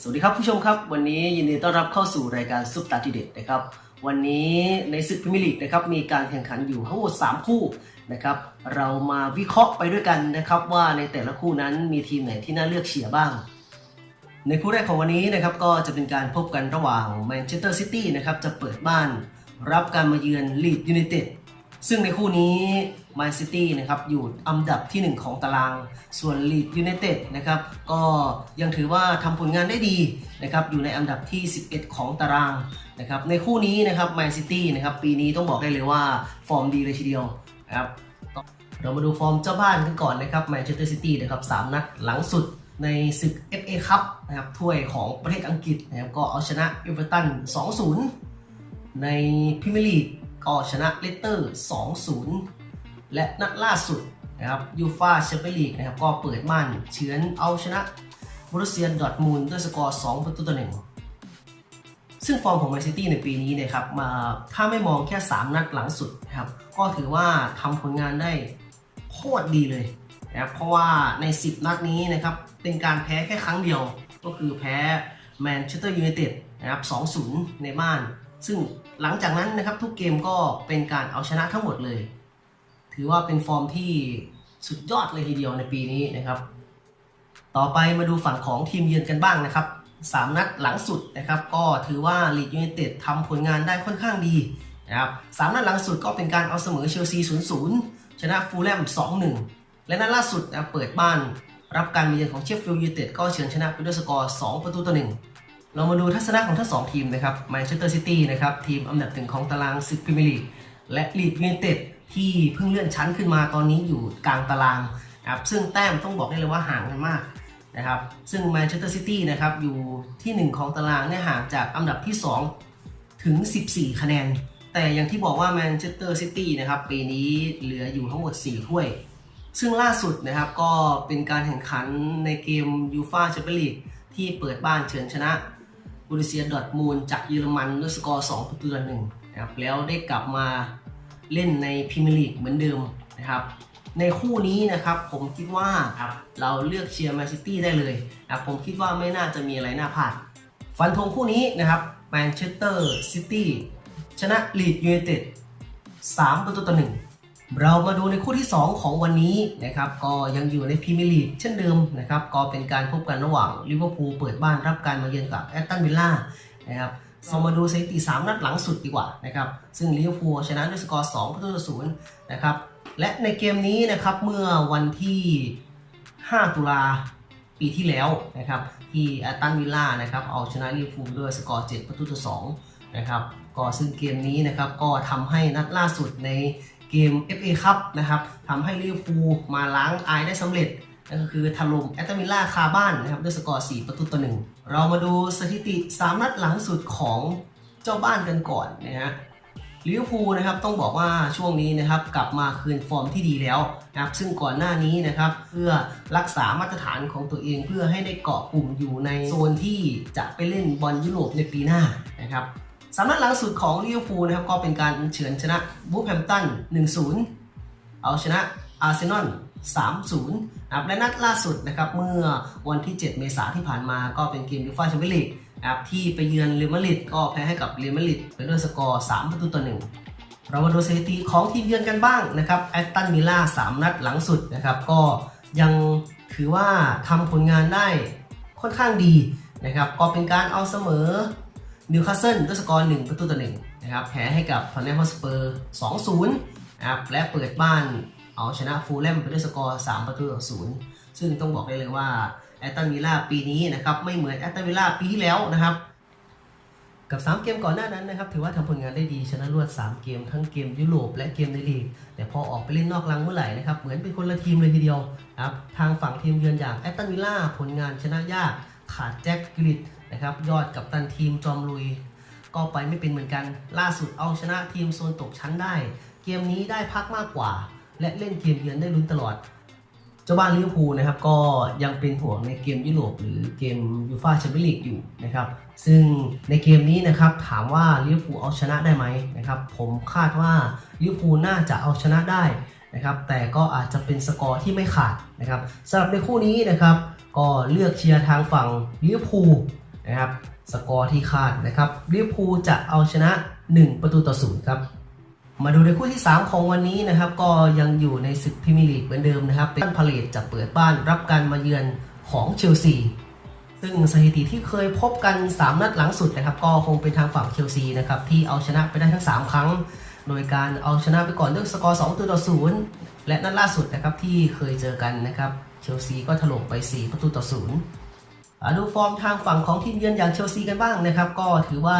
สวัสดีครับผู้ชมครับ วันนี้ยินดีต้อนรับเข้าสู่รายการซุปตาทีเด็ดนะครับ วันนี้ในศึกพรีเมียร์ลีกนะครับมีการแข่งขันอยู่ทั้งหมด3คู่นะครับเรามาวิเคราะห์ไปด้วยกันนะครับ ว่าในแต่ละคู่นั้นมีทีมไหนที่น่าเลือกเชียร์บ้าง ในคู่แรกของวันนี้นะครับก็จะเป็นการพบกันระหว่างแมนเชสเตอร์ซิตี้นะครับจะเปิดบ้าน รับการมาเยือนลีดยูไนเต็ดซึ่งในคู่นี้ แมนซิตี้นะครับอยู่อันดับทีหนึ่1 ของตาราง ส่วนลีดยูไนเต็ดนะครับก็ยังถือว่าทำผลงานได้ดีนะครับอยู่ในอันดับที่ 11 ของตารางนะครับในคู่นี้นะครับแมนซิตี้นะครับปีนี้ต้องบอกได้เลยว่าฟอร์มดีเลยทีเดียวนะครับเรามาดูฟอร์มเจ้าบ้านกันก่อนนะครับแมนเชสเตอร์ซิตี้นะครับสามนัดหลังสุดในศึก FA คัพนะครับถ้วยของประเทศอังกฤษนะครับก็เอาชนะเอเวอร์ตัน 2-0 ในพรีเมียร์ลีกก็ชนะเลสเตอร์ 2-0 และนัดล่าสุดนะครับยูฟาแชมเปี้ยนลีกนะครับก็เปิดบ้านเฉือนเอาชนะบรูเซียดอร์ทมูลด้วยสกอร์ 2 ประตูต่อหนึ่งซึ่งฟอร์มของแมนซิตี้ในปีนี้นะครับมาถ้าไม่มองแค่ 3 นัดหลังสุดนะครับก็ถือว่าทำผลงานได้โคตรดีเลยนะครับเพราะว่าใน 10 นัดนี้นะครับเป็นการแพ้แค่ครั้งเดียว ก็คือแพ้แมนเชสเตอร์ยูไนเต็ดนะครับ 2-0 ในบ้าน ซึ่งหลังจากนั้นนะครับทุกเกมก็เป็นการเอาชนะทั้งหมดเลย ถือว่าเป็นฟอร์มที่สุดยอดเลยทีเดียวในปีนี้นะครับ ต่อไปมาดูฝั่งของทีมเยือนกันบ้างนะครับ3นัดหลังสุดนะครับ ก็ถือว่าลีดยูไนเต็ดทำผลงานได้ค่อนข้างดีนะครับสามนัดหลังสุดก็เป็นการเอาเสมอเชลซี 0-0 ชนะฟูลแลม 2-1 และนัดล่าสุดนะเปิดบ้านรับการมาเยือนของเชฟฟิลด์ยูไนเต็ดก็เฉือนชนะไปด้วยสกอร์ 2 ประตูต่อ 1 เรามาดูทัศนะของทั้ง 2 ทีมนะครับแมนเชสเตอร์ซิตี้นะครับทีมอันดับหนึ่งของตารางศึกพรีเมียร์ลีก และลีดยูไนเต็ดที่เพิ่งเลื่อนชั้นขึ้นมาตอนนี้อยู่กลางตารางนะครับซึ่งแต้มต้องบอกได้เลยว่าห่างกันมากนะครับซึ่งแมนเชสเตอร์ซิตี้นะครับอยู่ที่ 1 ของตารางเนี่ยห่างจากอันดับที่ 2 ถึง 14 คะแนน แต่อย่างที่บอกว่าแมนเชสเตอร์ซิตี้นะครับปีนี้เหลืออยู่ทั้งหมด 4 ถ้วย ซึ่งล่าสุดนะครับก็เป็นการแข่งขันในเกมยูฟาแชมเปี้ยนลีกที่เปิดบ้านเฉือนชนะ บรูเซียดอทมูลจากเยอรมันด้วยสกอร์2ประตูต่อหนึ่งนะครับแล้วได้กลับมาเล่นในพรีเมียร์ลีกเหมือนเดิมนะครับในคู่นี้นะครับผมคิดว่าครับเราเลือกเชียร์แมนซิตี้ได้เลยนะครับผมคิดว่าไม่น่าจะมีอะไรน่าพลาดฟันธงคู่นี้นะครับแมนเชสเตอร์ซิตี้ชนะลีดยูไนเต็ด3ประตูต่อหนึ่ง เรามาดูในคู่ที่ 2 ของวันนี้นะครับก็ยังอยู่ในพรีเมียร์ลีกเช่นเดิมนะครับก็เป็นการพบกันระหว่างลิเวอร์พูลเปิดบ้านรับการมาเยือนกับแอตตันวิลล่านะครับเรามาดูสถิติ 3 นัดหลังสุดดีกว่านะครับซึ่งลิเวอร์พูลชนะด้วยสกอร์2ประตูต่อศูนย์นะครับและในเกมนี้นะครับเมื่อวันที่ 5 ตุลาปีที่แล้วนะครับที่แอตตันวิลล่านะครับเอาชนะลิเวอร์พูลด้วยสกอร์7ประตูต่อ2นะครับก็ซึ่งเกมนี้นะครับก็ทำให้นัดล่าสุดใน เกม FA ครับนะครับทำให้ลิเวอร์พูลมาล้างอายได้สำเร็จนั่นก็คือถล่มแอตตานิลล่าคาบ้านนะครับด้วยสกอร์ 4 ประตูต่อหนึ่งเรามาดูสถิติ 3 นัดหลังสุดของเจ้าบ้านกันก่อนนะฮะลิเวอร์พูลนะครับต้องบอกว่าช่วงนี้นะครับกลับมาคืนฟอร์มที่ดีแล้วนะครับซึ่งก่อนหน้านี้นะครับเพื่อรักษามาตรฐานของตัวเองเพื่อให้ได้เกาะกลุ่มอยู่ในโซนที่จะไปเล่นบอลยุโรปในปีหน้านะครับ สามนัดหลังสุดของลิเวอร์พูลนะครับก็เป็นการเฉือนชนะบูฟแฮมตัน 1-0 เอาชนะอาร์เซนอล 3-0นะครับและนัดล่าสุดนะครับเมื่อวันที่ 7 เมษาที่ผ่านมาก็เป็นเกมยูฟ่าแชมเปี้ยนลีกนะครับที่ไปเยือนเรอัลมาดริดก็แพ้ให้กับเรอัลมาดริดไปด้วยสกอร์ 3 ประตูต่อ 1 เรามาดูสถิติของทีมเยือนกันบ้างนะครับแอตตันมิล่า 3 นัดหลังสุดนะครับก็ยังถือว่าทำผลงานได้ค่อนข้างดีนะครับก็เป็นการเอาเสมอ นิวคาสเซิลด้วยสกอร์1ประตูต่อ1นะครับแพ้ให้กับทอนแนมฮอสเปอร์2-0นะครับและเปิดบ้านเอาชนะฟูลแลมไปด้วยสกอร์3ประตูต่อศูนย์ซึ่งต้องบอกได้เลยว่าแอตตันวิลล่าปีนี้นะครับไม่เหมือนแอตตันวิลล่าปีที่แล้วนะครับกับ 3 เกมก่อนหน้านั้นนะครับถือว่าทำผลงานได้ดีชนะรวด 3 เกม ทั้งเกมยุโรปและเกมในลีก แต่พอออกไปเล่นนอกรังเมื่อไหร่นะครับเหมือนเป็นคนละทีมเลยทีเดียวนะครับทางฝั่งทีมเยือนอย่างแอตตันวิลล่าผลงานชนะยาก ขาดแจ็คกริดนะครับ ยอดกับตันทีมจอมลุย ก็ไปไม่เป็นเหมือนกัน ล่าสุดเอาชนะทีมโซนตกชั้นได้ เกมนี้ได้พักมากกว่า และเล่นเกมเยือนได้ลุ้นตลอด เจ้าบ้านลิเวอร์พูลนะครับก็ยังเป็นห่วงในเกมยุโรปหรือเกมยูฟ่าแชมเปี้ยนลีกอยู่นะครับ ซึ่งในเกมนี้นะครับถามว่าลิเวอร์พูลเอาชนะได้ไหมนะครับ ผมคาดว่าลิเวอร์พูลน่าจะเอาชนะได้ นะครับแต่ก็อาจจะเป็นสกอร์ที่ไม่ขาดนะครับสำหรับในคู่นี้นะครับก็เลือกเชียร์ทางฝั่งลิเวอร์พูลนะครับสกอร์ที่คาดนะครับลิเวอร์พูลจะเอาชนะ 1 ประตูต่อศูนย์ครับมาดูในคู่ที่ 3 ของวันนี้นะครับก็ยังอยู่ในศึกพรีเมียร์ลีกเหมือนเดิมนะครับเป็นพาเลตจะเปิดบ้านรับการมาเยือนของเชลซีซึ่งสถิติที่เคยพบกัน 3 นัดหลังสุดนะครับก็คงเป็นทางฝั่งเชลซีนะครับที่เอาชนะไปได้ทั้ง 3 ครั้ง โดยการเอาชนะไปก่อนด้วยสกอร์2ตัวต่อ0และนัดล่าสุดนะครับที่เคยเจอกันนะครับเชลซีก็ถล่มไป 4 ประตูต่อ0ดูฟอร์มทางฝั่งของทีมเยือนอย่างเชลซีกันบ้างนะครับ ก็ถือว่า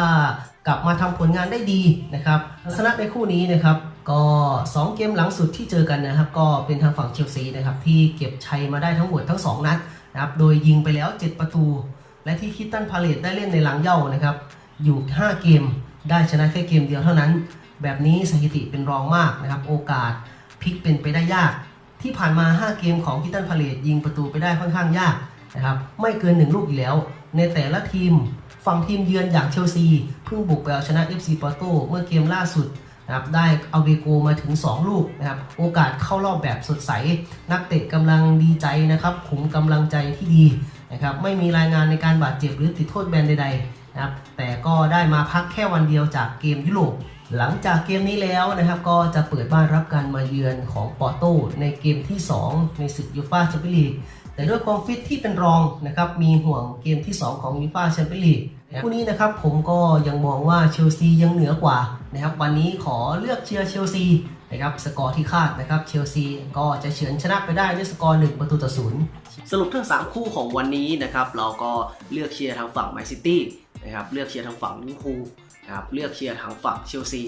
กลับมาทำผลงานได้ดีนะครับลักษณะในคู่นี้นะครับก็ 2 เกมหลังสุดที่เจอกันนะครับ ก็เป็นทางฝั่งเชลซีนะครับที่เก็บชัยมาได้ทั้งหมดทั้ง 2 นัดนะครับโดยยิงไปแล้ว 7 ประตู และที่คิตตันพาเลตได้เล่นในหลังเย้านะครับอยู่ 5 เกมได้ชนะแค่เกมเดียวเท่านั้น แบบนี้สถิติเป็นรองมากนะครับ โอกาสพลิกเป็นไปได้ยาก ที่ผ่านมา 5 เกมของคิตตันพาเลตยิงประตูไปได้ค่อนข้างยากนะครับ ไม่เกิน 1 ลูกอยู่แล้ว ในแต่ละทีมฝั่งทีมเยือนอย่างเชลซีเพิ่งบุกไปเอาชนะ FC ปอร์โตเมื่อเกมล่าสุดนะครับได้เอาเบโกมาถึง 2 ลูกนะครับโอกาสเข้ารอบแบบสดใส นักเตะกำลังดีใจนะครับขุมกำลังใจที่ดีนะครับไม่มีรายงานในการบาดเจ็บหรือติดโทษแบนใดๆนะครับแต่ก็ได้มาพักแค่วันเดียวจากเกมยุโรป หลังจากเกมนี้แล้วนะครับก็จะเปิดบ้านรับการมาเยือนของปอร์โตในเกมที่ 2 ในศึกยูฟ่าแชมเปี้ยนลีกแต่ด้วยความฟิตที่เป็นรองนะครับมีห่วงเกมที่ 2 ของยูฟ่าแชมเปี้ยนลีกคู่นี้นะครับผมก็ยังมองว่าเชลซียังเหนือกว่านะครับวันนี้ขอเลือกเชียร์เชลซีนะครับสกอร์ที่คาดนะครับเชลซีก็จะเฉือนชนะไปได้ด้วยสกอร์1ประตูต่อศูนย์สรุปทั้ง 3 คู่ของวันนี้นะครับเราก็เลือกเชียร์ทางฝั่งแมนซิตี้นะครับเลือกเชียร์ทางฝั่งลิเวอร์พูล นะครับเลือกเชียร์ทางฝั่งเชลซี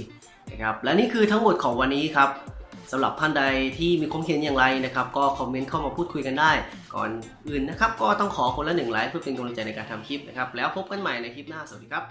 นะครับและนี่คือทั้งหมดของวันนี้ครับสำหรับท่านใดที่มีความเห็นอย่างไรนะครับ ก็คอมเมนต์เข้ามาพูดคุยกันได้ ก่อนอื่นนะครับ ก็ต้องขอคนละหนึ่งไลค์เพื่อเป็นกำลังใจในการทำคลิปนะครับ แล้วพบกันใหม่ในคลิปหน้าสวัสดีครับ